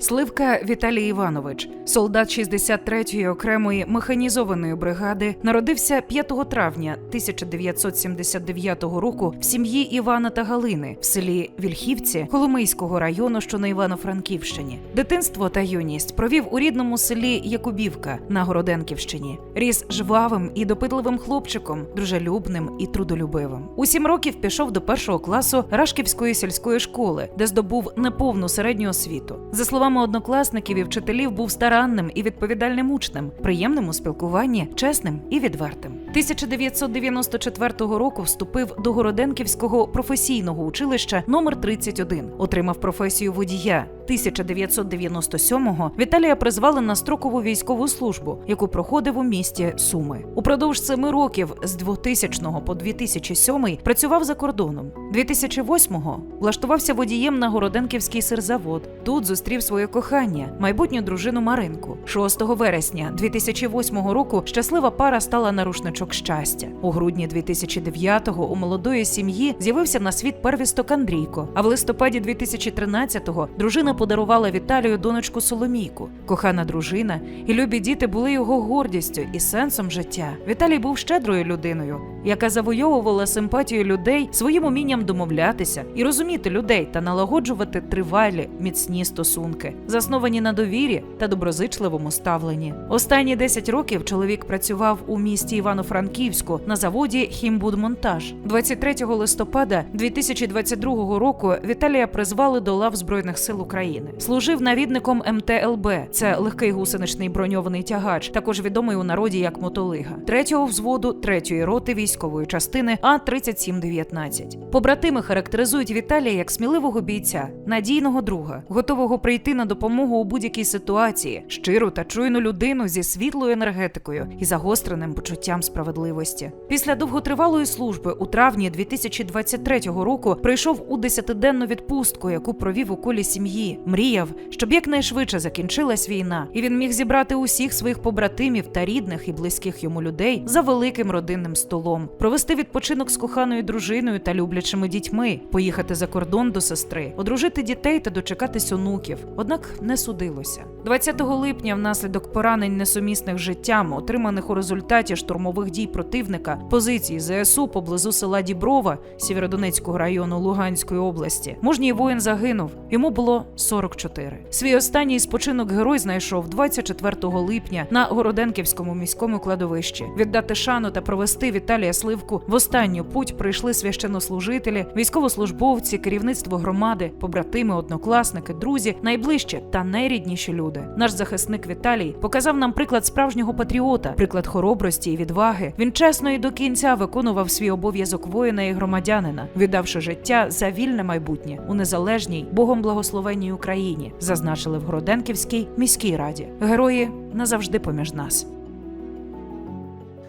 Сливка Віталій Іванович, солдат 63-ї окремої механізованої бригади, народився 5 травня 1979 року в сім'ї Івана та Галини в селі Вільхівці Коломийського району, що на Івано-Франківщині. Дитинство та юність провів у рідному селі Якубівка на Городенківщині. Ріс жвавим і допитливим хлопчиком, дружелюбним і трудолюбивим. У сім років пішов до першого класу Рашківської сільської школи, де здобув неповну середню освіту. За словами однокласників і вчителів, був старанним і відповідальним учнем, приємним у спілкуванні, чесним і відвертим. 1994 року вступив до Городенківського професійного училища номер 31 отримав професію водія. 1997-го Віталія призвали на строкову військову службу, яку проходив у місті Суми. Упродовж семи років з 2000 по 2007 працював за кордоном. 2008-го влаштувався водієм на Городенківський сирзавод. Тут зустрів своє кохання, майбутню дружину Маринку. 6 вересня 2008 року щаслива пара стала на рушничок щастя. У грудні 2009-го у молодої сім'ї з'явився на світ первісток Андрійко. А в листопаді 2013-го дружина подарувала Віталію донечку Соломійку. Кохана дружина і любі діти були його гордістю і сенсом життя. Віталій був щедрою людиною, яка завойовувала симпатію людей своїм умінням домовлятися і розуміти людей та налагоджувати тривалі міцні стосунки, засновані на довірі та доброзичливому ставленні. Останні 10 років чоловік працював у місті Івано-Франківську на заводі Хімбудмонтаж. 23 листопада 2022 року Віталія призвали до лав Збройних сил України. Служив навідником МТЛБ. Це легкий гусеничний броньований тягач, також відомий у народі як мотолига, третього взводу третьої роти військової частини А 3719 Побратими характеризують Віталія як сміливого бійця, надійного друга, готового прийти на допомогу у будь-якій ситуації, щиру та чуйну людину зі світлою енергетикою і загостреним почуттям справедливості. Після довготривалої служби у травні 2023 року прийшов у десятиденну відпустку, яку провів у колі сім'ї. Мріяв, щоб якнайшвидше закінчилась війна, і він міг зібрати усіх своїх побратимів та рідних і близьких йому людей за великим родинним столом, провести відпочинок з коханою дружиною та люблячими дітьми, поїхати за кордон до сестри, одружити дітей та дочекатись онуків. Однак не судилося. 20 липня, внаслідок поранень несумісних життям, отриманих у результаті штурмових дій противника, позиції ЗСУ поблизу села Діброва Сєвєродонецького району Луганської області. Мужній воїн загинув. Йому було 44. Свій останній спочинок герой знайшов 24 липня на Городенківському міському кладовищі. Віддати шану та провести Віталія Сливку в останню путь прийшли священнослужителі, військовослужбовці, керівництво громади, побратими, однокласники, друзі, найближчі та найрідніші люди. Наш захисник Віталій показав нам приклад справжнього патріота, приклад хоробрості і відваги. Він чесно і до кінця виконував свій обов'язок воїна і громадянина, віддавши життя за вільне майбутнє у незалежній богом благословенній Україні, зазначили в Городенківській міській раді. Герої назавжди поміж нас.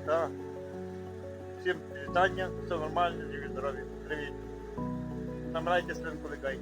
Так. Всім вітання, все нормально, живі здорові. Привіт. Намирайте свинку легай.